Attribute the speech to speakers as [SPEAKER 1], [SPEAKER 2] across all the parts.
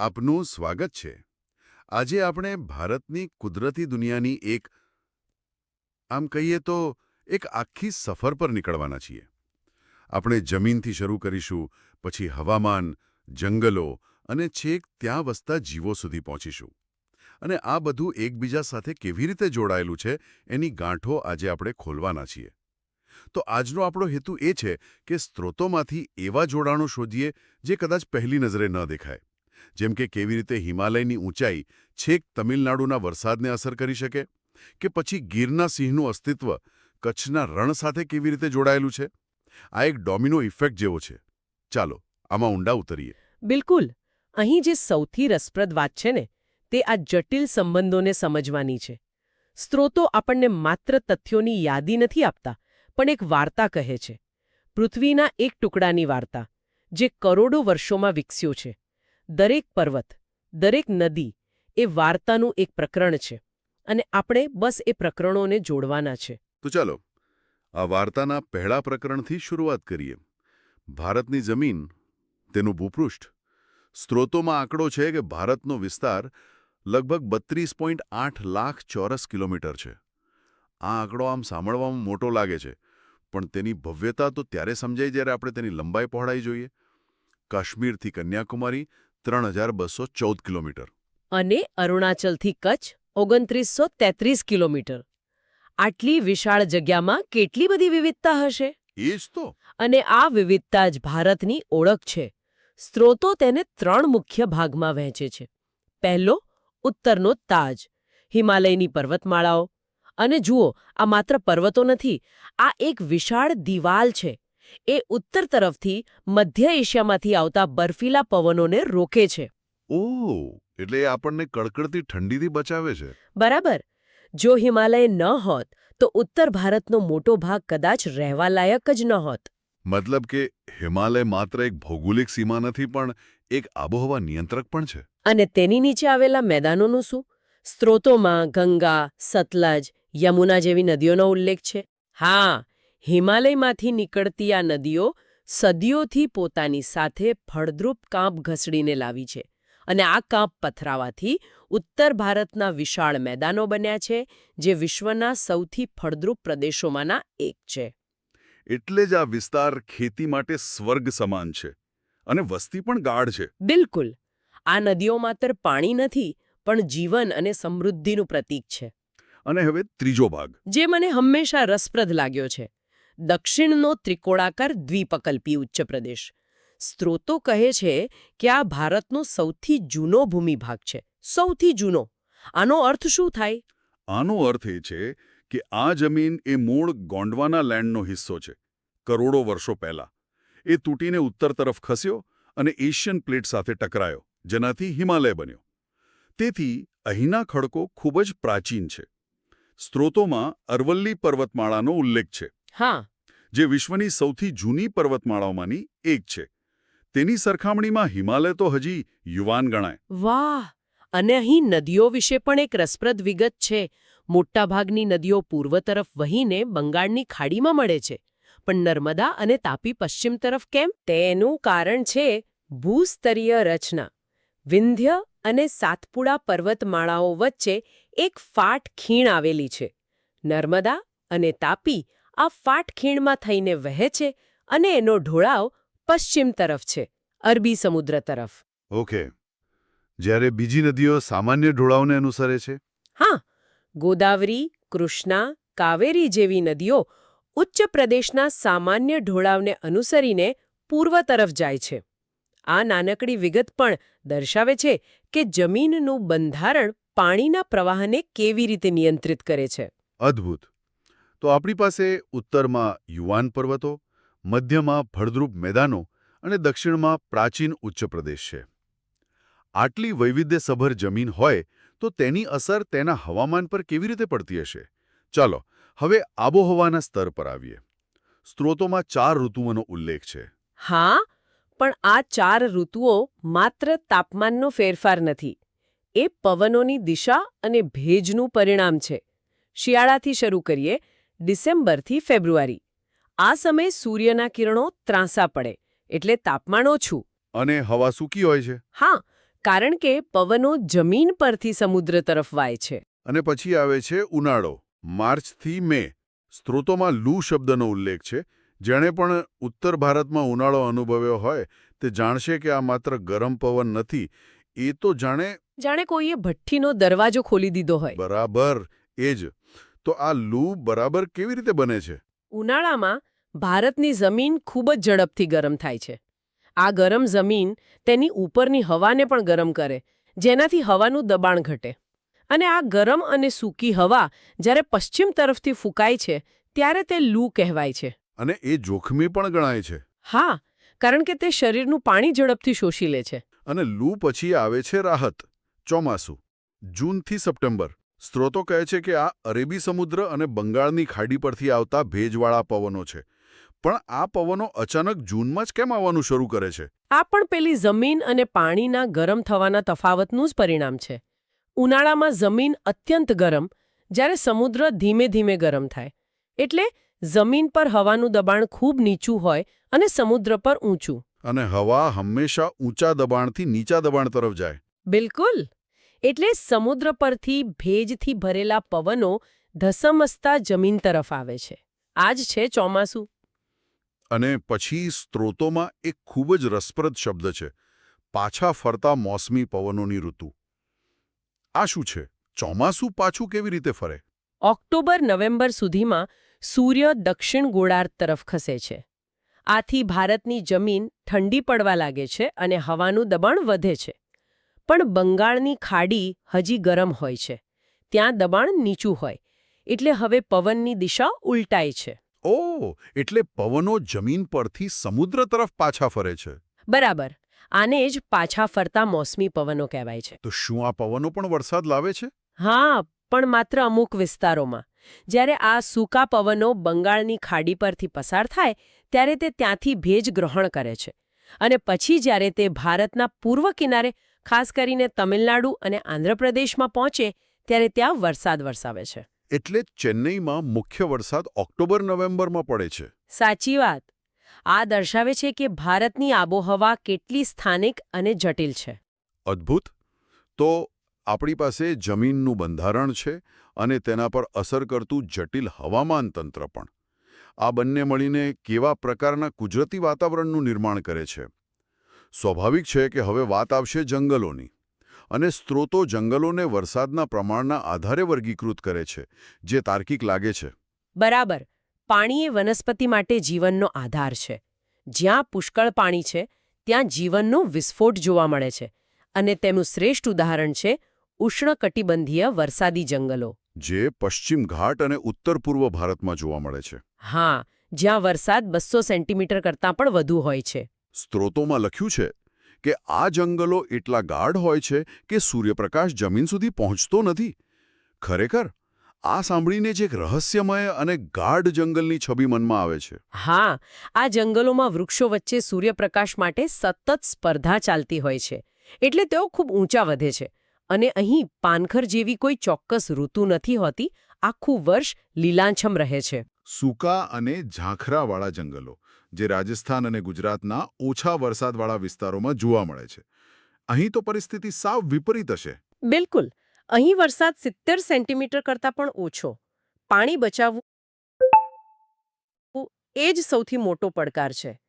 [SPEAKER 1] આપનું સ્વાગત છે. આજે આપણે ભારતની કુદરતી દુનિયાની એક, આમ કહીએ તો, એક આખી સફર પર નીકળવાના છીએ. આપણે જમીનથી શરૂ કરીશું, પછી હવામાન, જંગલો અને છેક ત્યાં વસતા જીવો સુધી પહોંચીશું. અને આ બધું એકબીજા સાથે કેવી રીતે જોડાયેલું છે, એની ગાંઠો આજે આપણે ખોલવાના છીએ. તો આજનો આપણો હેતુ એ છે કે સ્ત્રોતોમાંથી એવા જોડાણો શોધીએ, જે કદાચ પહેલી નજરે ન દેખાય. જેમ કે કેવી રીતે હિમાલયની ઊંચાઈ છેક તમિલનાડુના વરસાદને અસર કરી શકે? કે પછી ગીરના સિંહનું અસ્તિત્વ કચ્છના રણ સાથે કેવી રીતે જોડાયેલું છે? આ એક ડોમિનો ઇફેક્ટ જેવો છે. ચાલો, આમાં ઊંડા ઉતરીએ.
[SPEAKER 2] બિલકુલ. અહીં જે સૌથી રસપ્રદ વાત છે ને, તે આ જટિલ સંબંધોને સમજવાની છે. સ્ત્રોતો આપણને માત્ર તથ્યોની યાદી નથી આપતા, પણ એક વાર્તા કહે છે. પૃથ્વીના એક ટુકડાની વાર્તા, જે કરોડો વર્ષોમાં વિકસ્યો છે. દરેક પર્વત, દરેક નદી એ વાર્તાનું એક પ્રકરણ છે અને આપણે બસ એ પ્રકરણોને જોડવાના છે.
[SPEAKER 1] તો ચાલો, આ વાર્તાના પહેલા પ્રકરણથી શરૂઆત કરીએ. ભારતની જમીન, તેનું ભૂપૃષ્ઠ. સ્ત્રોતોમાં આંકડો છે કે ભારતનો વિસ્તાર લગભગ બત્રીસ પોઈન્ટ આઠ લાખ ચોરસ કિલોમીટર છે. આ આંકડો આમ સાંભળવામાં મોટો લાગે છે, પણ તેની ભવ્યતા તો ત્યારે સમજાય જ્યારે આપણે તેની લંબાઈ પહોળાઈ જોઈએ. કાશ્મીરથી કન્યાકુમારી ત્રણ હજાર બસો ચૌદ કિલોમીટર.
[SPEAKER 2] અને અરુણાચલથી કચ્છ ઓગણત્રીસો તેત્રીસ કિલોમીટર. આટલી વિશાળ જગ્યામાં કેટલી બધી વિવિધતા હશે?
[SPEAKER 1] એ જ તો.
[SPEAKER 2] અને આ વિવિધતા જ ભારતની ઓળખ છે. સ્ત્રોતો તેને ત્રણ મુખ્ય ભાગમાં વહેંચે છે. પહેલો ઉત્તરનો તાજ હિમાલયની પર્વતમાળાઓ. અને જુઓ આ માત્ર પર્વતો નથી આ એક વિશાળ દિવાલ છે. એ ઉત્તર તરફથી મધ્ય એશિયામાંથી આવતા બર્ફીલા પવનોને રોકે છે.
[SPEAKER 1] ઓહ એટલે એ આપણને કડકડતી ઠંડીથી બચાવે છે.
[SPEAKER 2] બરાબર. જો હિમાલય ન હોત તો ઉત્તર ભારતનો મોટો ભાગ કદાચ રહેવા લાયક જ ન હોત.
[SPEAKER 1] મતલબ કે હિમાલય માત્ર એક ભૌગોલિક સીમા નથી પણ એક આબોહવા નિયંત્રક પણ છે.
[SPEAKER 2] અને તેની નીચે આવેલા મેદાનોનું શું? સ્ત્રોતોમાં ગંગા સતલજ યમુના જેવી નદીઓનો ઉલ્લેખ છે. હા હિમાલયમાંથી નીકળતી આ નદીઓ સદીઓથી પોતાની સાથે ફળદ્રુપ કાંપ ઘસડીને લાવી છે અને આ કાંપ પથરાવાથી ઉત્તર ભારતના વિશાળ મેદાનો બન્યા છે જે વિશ્વના સૌથી ફળદ્રુપ પ્રદેશોમાંના એક છે.
[SPEAKER 1] એટલે જ આ વિસ્તાર ખેતી માટે સ્વર્ગ સમાન છે અને વસ્તી પણ ગાઢ છે.
[SPEAKER 2] બિલકુલ. આ નદીઓ માત્ર પાણી નથી પણ જીવન અને સમૃદ્ધિનું પ્રતીક છે.
[SPEAKER 1] અને હવે ત્રીજો ભાગ.
[SPEAKER 2] જે મને હંમેશા રસપ્રદ લાગ્યો છે. દક્ષિણનો ત્રિકોણાકાર દ્વિપકલ્પી ઉચ્ચ પ્રદેશ. સ્ત્રોતો કહે છે કે આ ભારતનો સૌથી જૂનો ભૂમિભાગ છે. સૌથી જૂનો. આનો અર્થ શું થાય?
[SPEAKER 1] આનો અર્થ એ છે કે આ જમીન એ મૂળ ગોંડવાના લેન્ડનો હિસ્સો છે. કરોડો વર્ષો પહેલા. એ તૂટીને ઉત્તર તરફ ખસ્યો અને એશિયન પ્લેટ સાથે ટકરાયો જેનાથી હિમાલય બન્યો. તેથી અહીંના ખડકો ખૂબ જ પ્રાચીન છે. સ્ત્રોતોમાં અરવલ્લી પર્વતમાળાનો ઉલ્લેખ છે.
[SPEAKER 2] હા.
[SPEAKER 1] જે વિશ્વની સૌથી જૂની પર્વતમાળાઓમાંની એક છે. તેની સરખામણીમાં હિમાલય તો હજી યુવાન ગણાય.
[SPEAKER 2] વાહ! અને અહીં નદીઓ વિશે પણ એક રસપ્રદ વિગત છે. મોટાભાગની નદીઓ પૂર્વ તરફ વહીને બંગાળની ખાડીમાં મળે છે. પણ નર્મદા અને તાપી પશ્ચિમ તરફ કેમ? તેનું કારણ છે ભૂસ્તરીય રચના. વિંધ્ય અને સાતપુડા પર્વતમાળાઓ વચ્ચે એક ફાટ ખીણ આવેલી છે. નર્મદા અને તાપી આ ફાટ ખીણમાં થઈને વહે છે અને એનો ઢોળાવ પશ્ચિમ તરફ છે અરબી સમુદ્ર તરફ.
[SPEAKER 1] ઓકે. જ્યારે બીજી નદીઓ સામાન્ય ઢોળાવને અનુસરે છે?
[SPEAKER 2] હા. ગોદાવરી કૃષ્ણા કાવેરી જેવી નદીઓ ઉચ્ચ પ્રદેશના સામાન્ય ઢોળાવને અનુસરીને પૂર્વ તરફ જાય છે. આ નાનકડી વિગત પણ દર્શાવે છે કે જમીનનું બંધારણ પાણીના પ્રવાહને કેવી રીતે નિયંત્રિત કરે છે.
[SPEAKER 1] અદ્ભુત. તો આપણી પાસે ઉત્તરમાં યુવાન પર્વતો, મધ્યમાં ફળદ્રુપ મેદાનો અને દક્ષિણમાં પ્રાચીન ઉચ્ચ પ્રદેશ છે. આટલી વૈવિધ્યસભર જમીન હોય તો તેની અસર તેના હવામાન પર કેવી રીતે પડતી હશે? ચાલો, હવે આબોહવાના સ્તર પર આવીએ. સ્ત્રોતોમાં ચાર ઋતુઓનો ઉલ્લેખ છે.
[SPEAKER 2] હા, પણ આ ચાર ઋતુઓ માત્ર તાપમાનનો ફેરફાર નથી. એ પવનોની દિશા અને ભેજનું પરિણામ છે. શિયાળાથી શરૂ કરીએ ડિસેમ્બરથી ફેબ્રુઆરી. આ સમયે સૂર્યના કિરણો ત્રાંસા પડે એટલે તાપમાન ઓછું.
[SPEAKER 1] અને હવા સૂકી હોય છે.
[SPEAKER 2] હા કારણ કે પવનો જમીન પરથી સમુદ્ર તરફ વાય છે.
[SPEAKER 1] અને પછી આવે છે ઉનાળો માર્ચથી મે. સ્ત્રોતોમાં લૂ શબ્દનો ઉલ્લેખ છે. જેણે પણ ઉત્તર ભારતમાં ઉનાળો અનુભવ્યો હોય તે જાણશે કે આ માત્ર ગરમ પવન નથી. એ તો જાણે
[SPEAKER 2] જાણે કોઈએ ભઠ્ઠીનો દરવાજો ખોલી દીધો હોય.
[SPEAKER 1] બરાબર એ જ. તો આ લૂ બરાબર કેવી રીતે બને છે?
[SPEAKER 2] ઉનાળામાં ભારતની જમીન ખૂબ જ ઝડપથી ગરમ થાય છે. આ ગરમ જમીન તેની ઉપરની હવાને પણ ગરમ કરે જેનાથી હવાનું દબાણ ઘટે. અને આ ગરમ અને સૂકી હવા જ્યારે પશ્ચિમ તરફથી ફૂંકાય છે ત્યારે તે લૂ કહેવાય છે.
[SPEAKER 1] અને એ જોખમી પણ ગણાય છે.
[SPEAKER 2] હા કારણ કે તે શરીરનું પાણી ઝડપથી શોષી લે છે.
[SPEAKER 1] અને લૂ પછી આવે છે રાહત ચોમાસું જૂનથી સપ્ટેમ્બર. સ્ત્રોતો કહે છે કે આ અરેબી સમુદ્ર અને બંગાળની ખાડી પરથી આવતા ભેજવાળા પવનો છે. પણ આ પવનો અચાનક જૂનમાં જ કેમ આવવાનું શરૂ કરે છે?
[SPEAKER 2] આ પણ પેલી જમીન અને પાણીના ગરમ થવાના તફાવતનું જ પરિણામ છે. ઉનાળામાં જમીન અત્યંત ગરમ જ્યારે સમુદ્ર ધીમે ધીમે ગરમ થાય. એટલે જમીન પર હવાનું દબાણ ખૂબ નીચું હોય અને સમુદ્ર પર ઊંચું.
[SPEAKER 1] અને હવા હંમેશા ઊંચા દબાણથી નીચા દબાણ તરફ જાય.
[SPEAKER 2] બિલકુલ. એટલે સમુદ્ર પરથી ભેજથી ભરેલા પવનો ધસમસતા જમીન તરફ આવે છે. આ જ છે ચોમાસું.
[SPEAKER 1] અને પછી સ્ત્રોતોમાં એક ખૂબ જ રસપ્રદ શબ્દ છે પાછા ફરતા મોસમી પવનોની ઋતુ. આ શું છે? ચોમાસું પાછું કેવી રીતે ફરે?
[SPEAKER 2] ઓક્ટોબર નવેમ્બર સુધીમાં સૂર્ય દક્ષિણ ગોળાર્ધ તરફ ખસે છે. આથી ભારતની જમીન ઠંડી પડવા લાગે છે અને હવાનું દબાણ વધે છે. પણ બંગાળની ખાડી હજી ગરમ હોય છે. ત્યાં દબાણ નીચું હોય એટલે હવે પવનની દિશા ઉલટાય છે.
[SPEAKER 1] ઓ એટલે પવનો જમીન પરથી સમુદ્ર તરફ પાછા ફરે છે.
[SPEAKER 2] બરાબર આને જ પાછા ફરતા મોસમી પવનો કહેવાય છે.
[SPEAKER 1] તો શું આ પવનો પણ વરસાદ લાવે છે?
[SPEAKER 2] હા પણ માત્ર અમુક વિસ્તારોમાં. જ્યારે આ સૂકા પવનો બંગાળની ખાડી પરથી પસાર થાય ત્યારે તે ત્યાંથી ભેજ ગ્રહણ કરે છે. અને પછી જ્યારે તે ભારતના પૂર્વ કિનારે ખાસ કરીને તમિલનાડુ અને આંધ્રપ્રદેશમાં પહોંચે ત્યારે ત્યાં વરસાદ વરસાવે છે.
[SPEAKER 1] એટલે ચેન્નઈમાં મુખ્ય વરસાદ ઓક્ટોબર નવેમ્બરમાં પડે છે.
[SPEAKER 2] સાચી વાત. આ દર્શાવે છે કે ભારતની આબોહવા કેટલી સ્થાનિક અને જટિલ છે.
[SPEAKER 1] અદ્ભુત. તો આપણી પાસે જમીનનું બંધારણ છે અને તેના પર અસર કરતું જટિલ હવામાન તંત્ર પણ. આ બંને મળીને કેવા પ્રકારના કુદરતી વાતાવરણનું નિર્માણ કરે છે? સ્વાભાવિક છે કે હવે વાત આવશે જંગલોની. અને સ્ત્રોતો જંગલોને વરસાદના પ્રમાણના આધારે વર્ગીકૃત કરે છે જે તાર્કિક લાગે છે.
[SPEAKER 2] બરાબર. પાણી એ વનસ્પતિ માટે જીવનનો આધાર છે. જ્યાં પુષ્કળ પાણી છે ત્યાં જીવનનો વિસ્ફોટ જોવા મળે છે. અને તેનું શ્રેષ્ઠ ઉદાહરણ છે ઉષ્ણકટિબંધીય વરસાદી જંગલો.
[SPEAKER 1] જે પશ્ચિમ ઘાટ અને ઉત્તર પૂર્વ ભારતમાં જોવા મળે છે.
[SPEAKER 2] હા જ્યાં વરસાદ બસો સેન્ટીમીટર કરતાં પણ વધુ હોય છે.
[SPEAKER 1] સ્ત્રોતોમાં લખ્યું છે કે આ જંગલો એટલા ગાઢ હોય છે કે સૂર્યપ્રકાશ જમીન સુધી પહોંચતો નથી. ખરેખર આ સાંભળીને જ એક રહસ્યમય અને ગાઢ જંગલની છબી મનમાં આવે છે.
[SPEAKER 2] હા આ જંગલોમાં વૃક્ષો વચ્ચે સૂર્યપ્રકાશ માટે સતત સ્પર્ધા ચાલતી હોય છે એટલે તેઓ ખૂબ ઊંચા વધે છે અને અહીં પાનખર જેવી કોઈ ચોક્કસ ઋતુ નથી હોતી આખું વર્ષ લીલાંછમ રહે છે.
[SPEAKER 1] સૂકા અને ઝાંખરાવાળા જંગલો જે રાજસ્થાન અને ગુજરાતના ઓછા વરસાદવાળા વિસ્તારોમાં જોવા મળે છે. અહીં તો પરિસ્થિતિ સાવ વિપરીત હશે.
[SPEAKER 2] બિલકુલ. અહીં વરસાદ સિત્તેર સેન્ટીમીટર કરતાં પણ ઓછો. પાણી બચાવવું એ જ સૌથી મોટો પડકાર છે.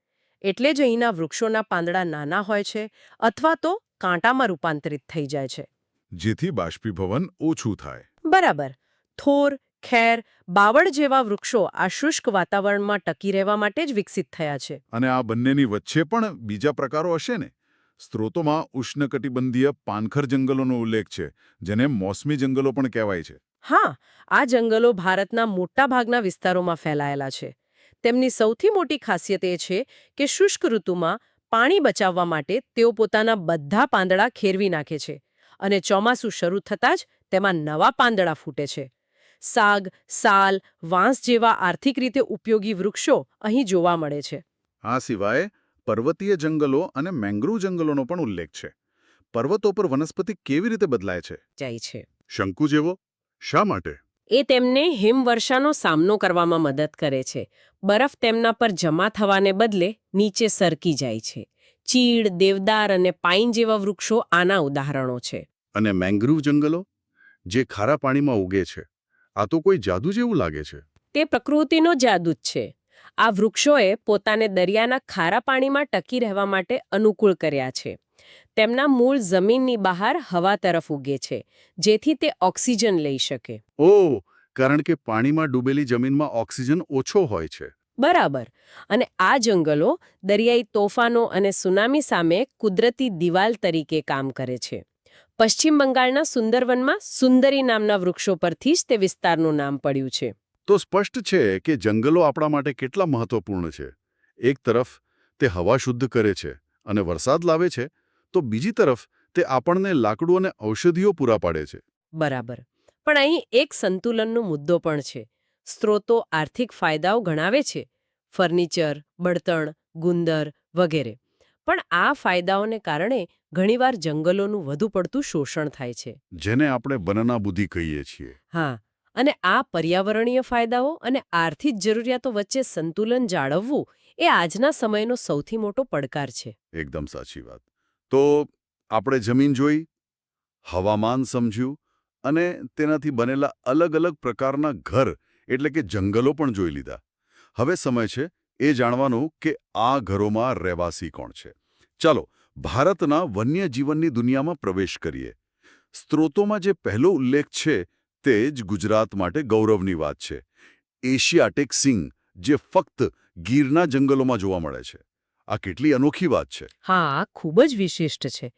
[SPEAKER 2] એટલે જ અહીંના વૃક્ષોના પાંદડા નાના હોય છે અથવા તો કાંટામાં રૂપાંતરિત થઈ જાય છે.
[SPEAKER 1] જેથી બાષ્પીભવન ઓછું થાય.
[SPEAKER 2] બરાબર. થોર ખેર બાવળ જેવા વૃક્ષો આ શુષ્ક વાતાવરણમાં ટકી રહેવા માટે જ વિકસિત થયા છે.
[SPEAKER 1] અને આ બંનેની વચ્ચે પણ બીજા પ્રકારો હશે ને? સ્ત્રોતોમાં ઉષ્ણકટિબંધીય પાનખર જંગલોનો ઉલ્લેખ છે જેને મોસમી જંગલો પણ કહેવાય છે.
[SPEAKER 2] હા આ જંગલો ભારતના મોટાભાગના વિસ્તારોમાં ફેલાયેલા છે. તેમની સૌથી મોટી ખાસિયત એ છે કે શુષ્ક ઋતુમાં પાણી બચાવવા માટે તેઓ પોતાના બધા પાંદડા ખેરવી નાખે છે અને ચોમાસું શરૂ થતાં જ તેમાં નવા પાંદડા ફૂટે છે. સાગ સાલ વાંસ જેવા આર્થિક રીતે ઉપયોગી વૃક્ષો અહીં જોવા મળે છે.
[SPEAKER 1] આ સિવાય પર્વતીય જંગલો અને મેંગ્રુવ જંગલોનો પણ ઉલ્લેખ છે. પર્વતો પર વનસ્પતિ કેવી રીતે બદલાય છે?
[SPEAKER 2] જાય છે.
[SPEAKER 1] શંકુ જેવો? શા માટે?
[SPEAKER 2] એ તેમને હિમવર્ષાનો સામનો કરવામાં મદદ કરે છે. બરફ તેમના પર જમા થવાને બદલે નીચે સરકી જાય છે. ચીડ દેવદાર અને પાઇન જેવા વૃક્ષો આના ઉદાહરણો છે.
[SPEAKER 1] અને મેંગ્રુવ જંગલો? જે ખારા પાણીમાં ઉગે છે. આ તો કોઈ જાદુ જેવું લાગે છે.
[SPEAKER 2] તે પ્રકૃતિનો જાદુ જ છે. આ વૃક્ષોએ પોતાને દરિયાના ખારા પાણીમાં ટકી રહેવા માટે અનુકૂળ કર્યા છે. તેમના મૂળ જમીનની બહાર હવા તરફ ઉગે છે જેથી તે ઓક્સિજન લઈ શકે.
[SPEAKER 1] ઓહ કારણ કે પાણીમાં ડૂબેલી જમીનમાં ઓક્સિજન ઓછો હોય છે.
[SPEAKER 2] બરાબર. અને આ જંગલો દરિયાઈ તોફાનો અને સુનામી સામે કુદરતી દિવાલ તરીકે કામ કરે છે. પશ્ચિમ બંગાળના સુંદરવનમાં સુંદરી નામના વૃક્ષો પરથી જ તે વિસ્તારનું નામ પડ્યું છે.
[SPEAKER 1] તો સ્પષ્ટ છે કે જંગલો આપણા માટે કેટલા મહત્વપૂર્ણ છે. એક તરફ તે હવા શુદ્ધ કરે છે અને વરસાદ લાવે છે તો બીજી તરફ તે આપણને લાકડું અને ઔષધિઓ પૂરા પાડે છે.
[SPEAKER 2] બરાબર. પણ અહીં એક સંતુલનનો મુદ્દો પણ છે. સ્ત્રોતો આર્થિક ફાયદાઓ ગણાવે છે. ફર્નિચર બળતણ ગુંદર વગેરે. પણ આ ફાયદાઓને કારણે ઘણીવાર જંગલોનું વધુ પડતું શોષણ થાય છે.
[SPEAKER 1] જેને આપણે બનના બુદ્ધિ કહીએ છીએ.
[SPEAKER 2] હા અને આ પર્યાવરણીય ફાયદાઓ અને આર્થિક જરૂરિયાતો વચ્ચે સંતુલન જાળવવું એ આજના સમયનો સૌથી મોટો પડકાર છે.
[SPEAKER 1] એકદમ સાચી વાત. તો આપણે જમીન જોઈ હવામાન સમજ્યું અને તેનાથી બનેલા અલગ અલગ પ્રકારના ઘર એટલે કે જંગલો પણ જોઈ લીધા. હવે સમય છે એ જાણવાનું કે આ ઘરોમાં રહેવાસી કોણ છે. ચાલો, ભારતના વન્યજીવનની દુનિયામાં પ્રવેશ કરીએ. સ્ત્રોતોમાં જે પહેલો ઉલ્લેખ છે તે જ ગુજરાત માટે ગૌરવની વાત છે. એશિયાટિક સિંહ, જે ફક્ત ગીરના જંગલોમાં જોવા મળે છે. આ કેટલી અનોખી વાત છે.
[SPEAKER 2] હા, ખૂબ જ વિશિષ્ટ છે.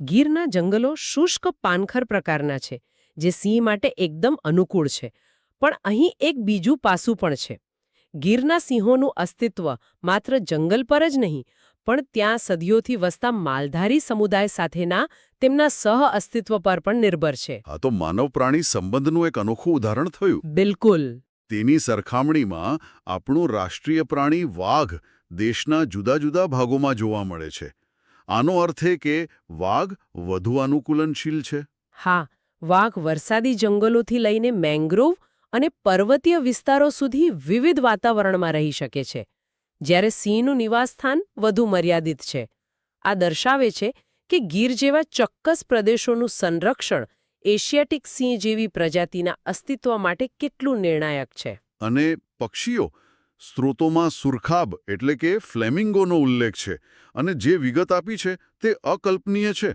[SPEAKER 2] ગીરના જંગલો શુષ્ક પાનખર પ્રકારના છે, જે સિંહ માટે એકદમ અનુકૂળ છે. પણ અહીં એક બીજું પાસું પણ છે. ગીરના સિંહોનું અસ્તિત્વ માત્ર જંગલ પર જ નહીં પણ ત્યાં સદીઓથી વસતા માલધારી સમુદાય સાથેના તેમના સહ અસ્તિત્વ પર પણ નિર્ભર છે.
[SPEAKER 1] આ તો માનવ પ્રાણી સંબંધનું એક અનોખું ઉદાહરણ થયું.
[SPEAKER 2] બિલકુલ.
[SPEAKER 1] તેની સરખામણીમાં આપણું રાષ્ટ્રીય પ્રાણી વાઘ દેશના જુદા જુદા ભાગોમાં જોવા મળે છે. આનો અર્થ એ કે વાઘ વધુ અનુકૂલનશીલ છે.
[SPEAKER 2] હા વાઘ વરસાદી જંગલોથી લઈને મેંગ્રોવ અને પર્વતીય વિસ્તારો સુધી વિવિધ વાતાવરણમાં રહી શકે છે. જ્યારે સિંહનું નિવાસસ્થાન વધુ મર્યાદિત છે. આ દર્શાવે છે કે ગીર જેવા ચોક્કસ પ્રદેશોનું સંરક્ષણ એશિયાટિક સિંહ જેવી પ્રજાતિના અસ્તિત્વ માટે કેટલું નિર્ણાયક છે.
[SPEAKER 1] અને પક્ષીઓ સ્ત્રોતોમાં સુરખાબ એટલે કે ફ્લેમિંગોનો ઉલ્લેખ છે અને જે વિગત આપી છે તે અકલ્પનીય છે.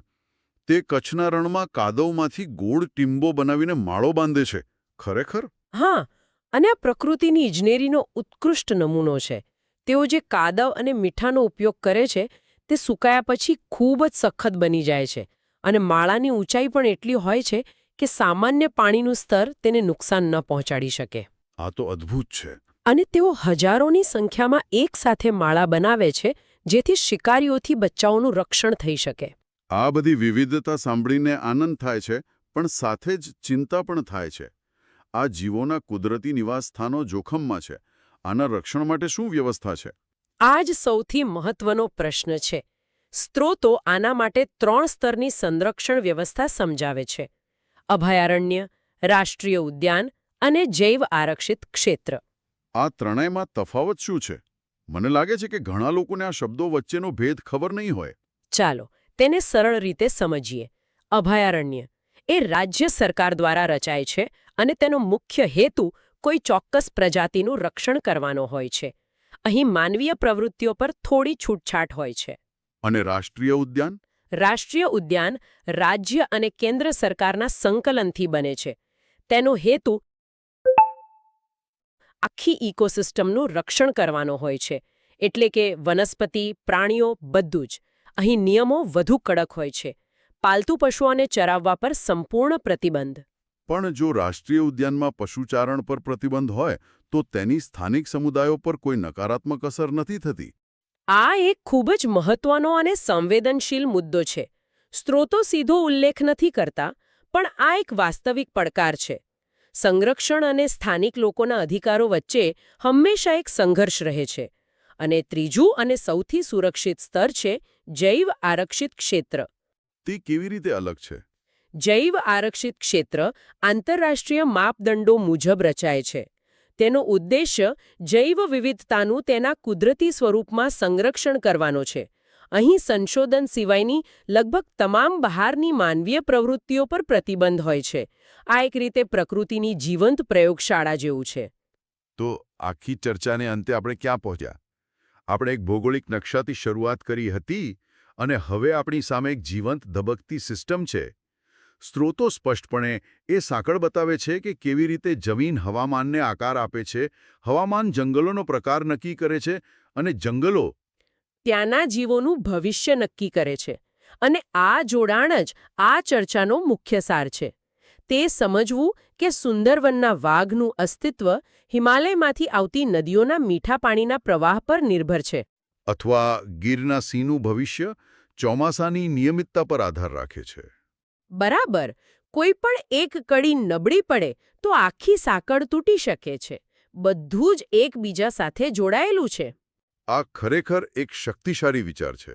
[SPEAKER 1] તે કચ્છના રણમાં કાદવમાંથી ગોળ ટીંબો બનાવીને માળો બાંધે છે. ખરેખર?
[SPEAKER 2] હા અને આ પ્રકૃતિની ઇજનેરીનો ઉત્કૃષ્ટ નમૂનો છે. તેઓ જે કાદવ અને મીઠાનો ઉપયોગ કરે છે તે સુકાયા પછી ખૂબ જ સખત બની જાય છે અને માળાની ઊંચાઈ પણ એટલી હોય છે કે સામાન્ય પાણીનું સ્તર તેને નુકસાન ન પહોંચાડી શકે.
[SPEAKER 1] આ તો અદ્ભુત છે.
[SPEAKER 2] અને તેઓ હજારોની સંખ્યામાં એકસાથે માળા બનાવે છે જેથી શિકારીઓથી બચ્ચાઓનું રક્ષણ થઈ શકે.
[SPEAKER 1] આ બધી વિવિધતા સાંભળીને આનંદ થાય છે પણ સાથે જ ચિંતા પણ થાય છે. આ જીવોના કુદરતી નિવાસસ્થાનો જોખમમાં છે. આના રક્ષણ માટે શું વ્યવસ્થા છે?
[SPEAKER 2] આ જ સૌથી મહત્વનો પ્રશ્ન છે. સ્ત્રોતો આના માટે ત્રણ સ્તરની સંરક્ષણ વ્યવસ્થા સમજાવે છે. અભયારણ્ય રાષ્ટ્રીય ઉદ્યાન અને જૈવ આરક્ષિત ક્ષેત્ર.
[SPEAKER 1] આ ત્રણેયમાં તફાવત શું છે? મને લાગે છે કે ઘણા લોકોને આ શબ્દો વચ્ચેનો ભેદ ખબર નહીં હોય.
[SPEAKER 2] ચાલો તેને સરળ રીતે સમજીએ. અભયારણ્ય એ રાજ્ય સરકાર દ્વારા રચાય છે અને તેનો મુખ્ય હેતુ કોઈ ચોક્કસ પ્રજાતિનું રક્ષણ કરવાનો હોય છે. અહીં માનવીય પ્રવૃત્તિઓ પર થોડી છૂટછાટ હોય છે.
[SPEAKER 1] અને રાષ્ટ્રીય ઉદ્યાન?
[SPEAKER 2] રાષ્ટ્રીય ઉદ્યાન રાજ્ય અને કેન્દ્ર સરકારના સંકલનથી બને છે. તેનો હેતુ આખી ઇકોસિસ્ટમનું રક્ષણ કરવાનો હોય છે. એટલે કે વનસ્પતિ પ્રાણીઓ બધું જ. અહીં નિયમો વધુ કડક હોય છે. પાલતુ પશુઓને ચરાવવા પર સંપૂર્ણ પ્રતિબંધ.
[SPEAKER 1] પણ જો રાષ્ટ્રીય ઉદ્યાનમાં પશુચારણ પર પ્રતિબંધ હોય તો તેની સ્થાનિક સમુદાયો પર કોઈ નકારાત્મક અસર નથી થતી.
[SPEAKER 2] આ એક ખૂબ જ મહત્વનો અને સંવેદનશીલ મુદ્દો છે. સ્ત્રોતો સીધો ઉલ્લેખ નથી કરતા પણ આ એક વાસ્તવિક પડકાર છે. સંરક્ષણ અને સ્થાનિક લોકોના અધિકારો વચ્ચે હંમેશા એક સંઘર્ષ રહે છે. અને ત્રીજું અને સૌથી સુરક્ષિત સ્તર છે જૈવ આરક્ષિત ક્ષેત્ર.
[SPEAKER 1] તે કેવી રીતે અલગ છે?
[SPEAKER 2] જૈવ આરક્ષિત ક્ષેત્ર આંતરરાષ્ટ્રીય માપદંડો મુજબ રચાય છે. તેનો ઉદ્દેશ્ય જૈવ વિવિધતાનું તેના કુદરતી સ્વરૂપમાં સંરક્ષણ કરવાનો છે. અહીં સંશોધન સિવાયની લગભગ તમામ બહારની માનવીય પ્રવૃત્તિઓ પર પ્રતિબંધ હોય છે. આ એક રીતે પ્રકૃતિની જીવંત પ્રયોગશાળા જેવું છે.
[SPEAKER 1] તો આખી ચર્ચાને અંતે આપણે ક્યાં પહોંચ્યા? આપણે એક ભૌગોલિક નકશાથી શરૂઆત કરી હતી અને હવે આપણી સામે એક જીવંત ધબકતી સિસ્ટમ છે. સ્ત્રોતો સ્પષ્ટપણે એ સાંકળ બતાવે છે કે કેવી રીતે જમીન હવામાનને આકાર આપે છે હવામાન જંગલોનો પ્રકાર નક્કી કરે છે અને જંગલો
[SPEAKER 2] ત્યાંના જીવોનું ભવિષ્ય નક્કી કરે છે. અને આ જોડાણ જ આ ચર્ચાનો મુખ્ય સાર છે. તે સમજવું કે સુંદરવનના વાઘનું અસ્તિત્વ હિમાલયમાંથી આવતી નદીઓના મીઠા પાણીના પ્રવાહ પર નિર્ભર છે.
[SPEAKER 1] અથવા ગીરના સિંહનું ભવિષ્ય ચોમાસાની નિયમિતતા પર આધાર રાખે છે.
[SPEAKER 2] બરાબર. કોઈ પણ એક કડી નબળી પડે તો આખી સાંકળ તૂટી શકે છે. બધું જ એકબીજા સાથે જોડાયેલું છે.
[SPEAKER 1] આ ખરેખર એક શક્તિશાળી વિચાર છે.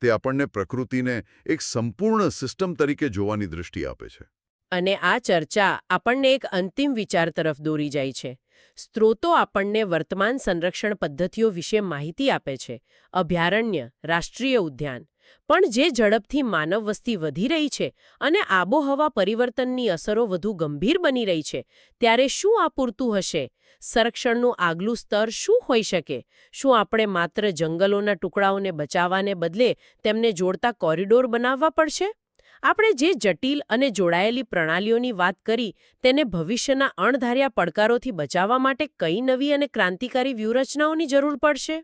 [SPEAKER 1] તે આપણને પ્રકૃતિને એક સંપૂર્ણ સિસ્ટમ તરીકે જોવાની દૃષ્ટિ આપે છે.
[SPEAKER 2] અને આ ચર્ચા આપણને એક અંતિમ વિચાર તરફ દોરી જાય છે. સ્ત્રોતો આપણને વર્તમાન સંરક્ષણ પદ્ધતિઓ વિશે માહિતી આપે છે, અભયારણ્ય, રાષ્ટ્રીય ઉદ્યાન. પણ જે ઝડપથી માનવ વસ્તી વધી રહી છે અને આબોહવા પરિવર્તનની અસરો વધુ ગંભીર બની રહી છે, ત્યારે શું આ પૂરતું હશે? સંરક્ષણનું આગલું સ્તર શું હોઈ શકે? શું આપણે માત્ર જંગલોના ટુકડાઓને બચાવવાને બદલે તેમને જોડતા કોરિડોર બનાવવા પડશે? આપણે જે જટિલ અને જોડાયેલી પ્રણાલીઓની વાત કરી, તેને ભવિષ્યના અણધાર્યા પડકારોથી બચાવવા માટે કઈ નવી અને ક્રાંતિકારી વ્યૂહરચનાઓની જરૂર પડશે?